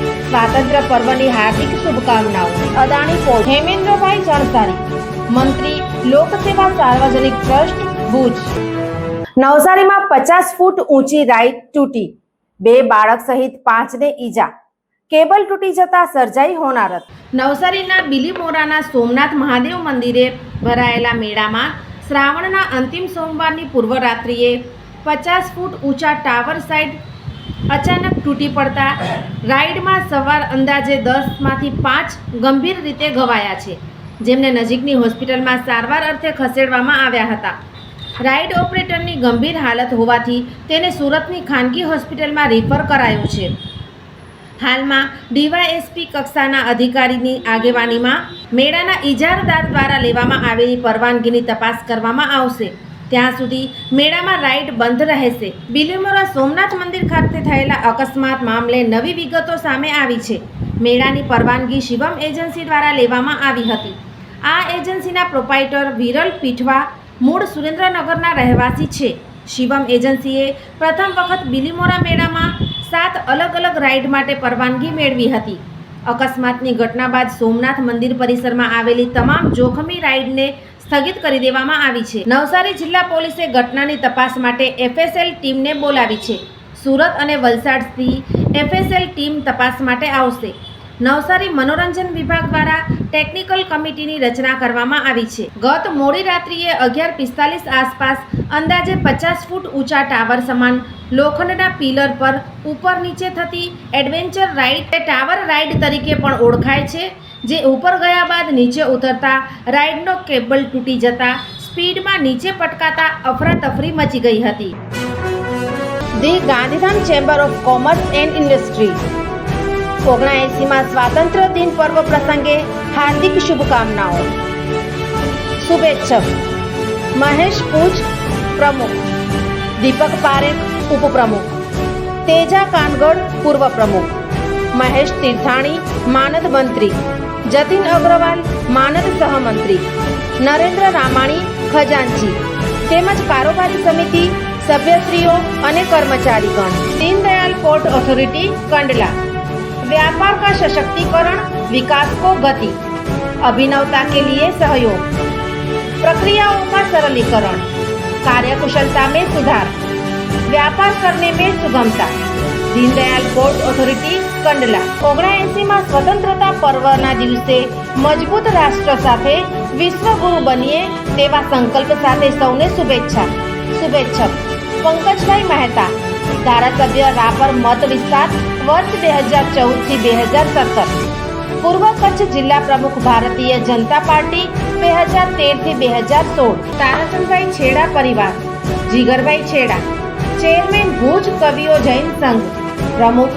સ્વાતંત્ર્ય પર્વની હાર્દિક શુભકામનાઓ. અદાણી પોર્ટ હેમેન્દ્રભાઈ જણસારી મંત્રી લોકસેવા સાર્વજનિક ટ્રસ્ટ ભુજ. નવસારીમાં પચાસ ફૂટ ઊંચી રાઈડ તૂટી. બે બાળક સહિત પાંચને ઈજા. કેબલ તૂટી જતા સર્જાઈ હોનારત. નવસારીના બિલીમોરાના સોમનાથ મહાદેવ મંદિરે ભરાયેલા મેળામાં શ્રાવણના અંતિમ સોમવારની પૂર્વરાત્રિએ પચાસ ફૂટ ઊંચા ટાવર સાઈડ અચાનક તૂટી પડતા રાઈડમાં સવાર અંદાજે દસમાંથી પાંચ ગંભીર રીતે ઘવાયા છે, જેમને નજીકની હોસ્પિટલમાં સારવાર અર્થે ખસેડવામાં આવ્યા હતા. રાઈડ ઓપરેટરની ગંભીર હાલત હોવાથી તેને સુરતની ખાનગી હોસ્પિટલમાં રિફર કરાયો છે. હાલમાં ડીવાયએસપી કક્ષાના અધિકારીની આગેવાનીમાં મેળાના ઇજારદાર દ્વારા લેવામાં આવેલી પરવાનગીની તપાસ કરવામાં આવશે. ત્યાં સુધી મેળામાં રાઈડ બંધ રહેશે. બિલીમોરા સોમનાથ મંદિર ખાતે થયેલા અકસ્માત મામલે નવી વિગતો સામે આવી છે. મેળાની પરવાનગી શિવમ એજન્સી દ્વારા લેવામાં આવી હતી. આ એજન્સીના પ્રોપાઇટર વિરલ પીઠવા મૂળ સુરેન્દ્રનગરના રહેવાસી છે. શિવમ એજન્સીએ પ્રથમ વખત બિલીમોરા મેળામાં સાત અલગ અલગ રાઇડ માટે પરવાનગી મેળવી હતી. અકસ્માતની ઘટના બાદ સોમનાથ મંદિર પરિસરમાં આવેલી તમામ જોખમી રાઇડને સ્થગિત કરી દેવામાં આવી છે. નવસારી જિલ્લા પોલીસે ઘટનાની તપાસ માટે એફએસએલ ટીમને બોલાવી છે. સુરત અને વલસાડથી એફએસએલ ટીમ તપાસ માટે આવશે. નવસારી મનોરંજન વિભાગ દ્વારા ટેકનિકલ કમિટીની રચના કરવામાં આવી છે. ગત મોડી રાત્રિએ અગિયાર પિસ્તાલીસ આસપાસ અંદાજે પચાસ ફૂટ ઊંચા ટાવર સમાન લોખંડના પિલર પર ઉપર નીચે થતી એડવેન્ચર રાઇડ ટાવર રાઇડ તરીકે પણ ઓળખાય છે. જે ઉપર ગયા બાદ નીચે ઉતરતા રાઇડનો કેબલ તૂટી જતા, સ્પીડમાં નીચે પટકાતા અફરાતફરી મચી ગઈ હતી. The Gandhidham chamber of commerce and industry. ઓગણએંસીમાં સ્વાતંત્ર્ય દિન પર્વ પ્રસંગે હાર્દિક શુભકામનાઓ. શુભેચ્છક. મહેશ પૂજ પ્રમુખ. દીપક પારેખ ઉપપ્રમુખ. તેજા કાનગડ પૂર્વ પ્રમુખ. મહેશ તીર્થાણી, માનદ મંત્રી. જતીન અગ્રવાલ માનદ સહમંત્રી નરેન્દ્ર રામાણી ખજાનચી તેમજ કારોબારી સમિતિ સભ્યશ્રીઓ અને કર્મચારીગણ દીનદયાલ પોર્ટ ઓથોરિટી કંડલા व्यापार का सशक्तिकरण विकास को गति अभिनवता के लिए सहयोग प्रक्रियाओं का सरलीकरण कार्यकुशलता में सुधार व्यापार करने में सुगमता दीनदयाल पोर्ट ઓથોરિટી કંડલા. ઓગણએંસીમાં સ્વતંત્રતા પર્વના દિવસે મજબૂત રાષ્ટ્ર સાથે વિશ્વગુરુ બનીએ તેવા સંકલ્પ સાથે સૌને શુભેચ્છા. શુભેચ્છક, પંકજભાઈ મહેતા, ધારાસભ્ય રાપર મત વિસ્તાર, વર્ષ બે હજાર ચૌદથી બે હજાર સત્તર. પૂર્વ કચ્છ જિલ્લા પ્રમુખ ભારતીય જનતા પાર્ટી બે હજાર તેરથી બે હજાર સોળ. તારાચંદભાઈ છેડા પરિવાર, જીગરભાઈ છેડા, ચેરમેન ભુજ કવિઓ જૈન સંઘ, પ્રમુખ